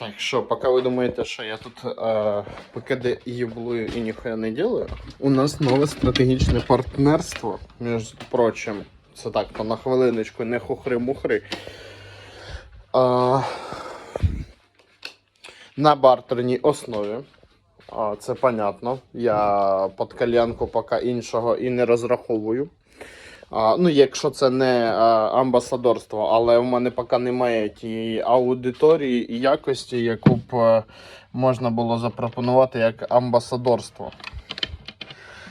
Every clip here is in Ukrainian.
Так, що, поки ви думаєте, що я тут е, покиди їблую і ніхуя не делаю, у нас нове стратегічне партнерство, між прочим. Це так, то на хвилиночку, не хухри-мухри. Е, на бартерній основі. А, це понятно. Я під кальянку поки іншого і не розраховую. А, ну, якщо це не а, амбасадорство, але в мене поки немає тієї аудиторії і якості, яку б е, можна було запропонувати як амбасадорство.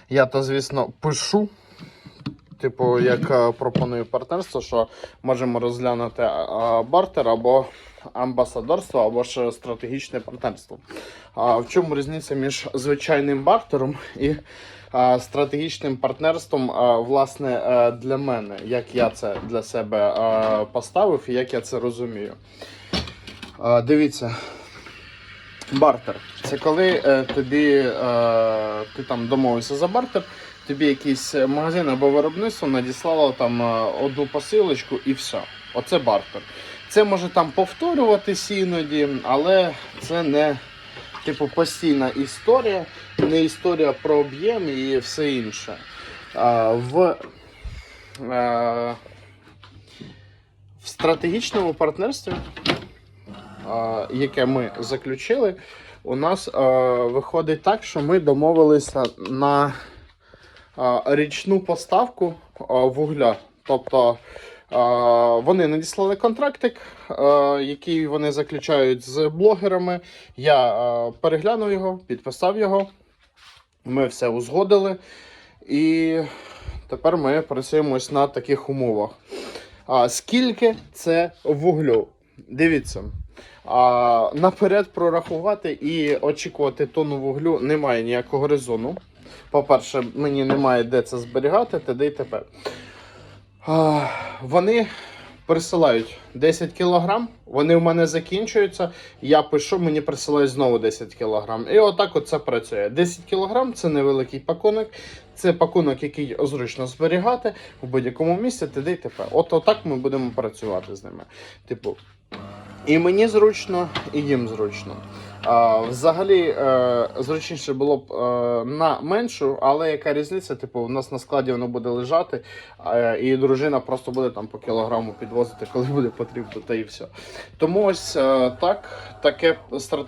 Я то, звісно, пишу. Типу, як е, пропоную партнерство, що можемо розглянути бартер або амбасадорство, або ж стратегічне партнерство. А в чому різниця між звичайним бартером і а, стратегічним партнерством, а, власне, е, для мене, як я це для себе е, поставив і як я це розумію. А, Дивіться. Бартер. Це коли е, тобі е, ти там домовився за бартер, тобі якийсь магазин або виробництво надіслало там е, одну посилочку і все. Оце бартер. Це може там повторюватись іноді, але це не типу постійна історія, не історія про об'єм і все інше. А, в, е, в стратегічному партнерстві, е, яке ми заключили, у нас е, виходить так, що ми домовилися на е, річну поставку е, вугля. Тобто вони надіслали контрактик, який вони заключають з блогерами. Я переглянув його, підписав його. Ми все узгодили. І тепер ми працюємось на таких умовах. А, скільки це вуглю? Дивіться. А, наперед прорахувати і очікувати тонну вуглю немає ніякого резону. По-перше, мені немає де це зберігати, т.д. і т.п. Вони присилають 10 кг, вони в мене закінчуються. Я пишу, мені присилають знову 10 кг. І отак от це працює. 10 кг це невеликий пакунок. Це пакунок, який зручно зберігати в будь-якому місці, т.д. і т.п. От отак ми будемо працювати з ними. Типу, і мені зручно, і їм зручно. Взагалі, е, зручніше було б е, на меншу, але яка різниця? Типу, у нас на складі воно буде лежати, і дружина просто буде там по кілограму підвозити, коли буде потрібно, та і все. Тому ось е, так, таке стратегічне.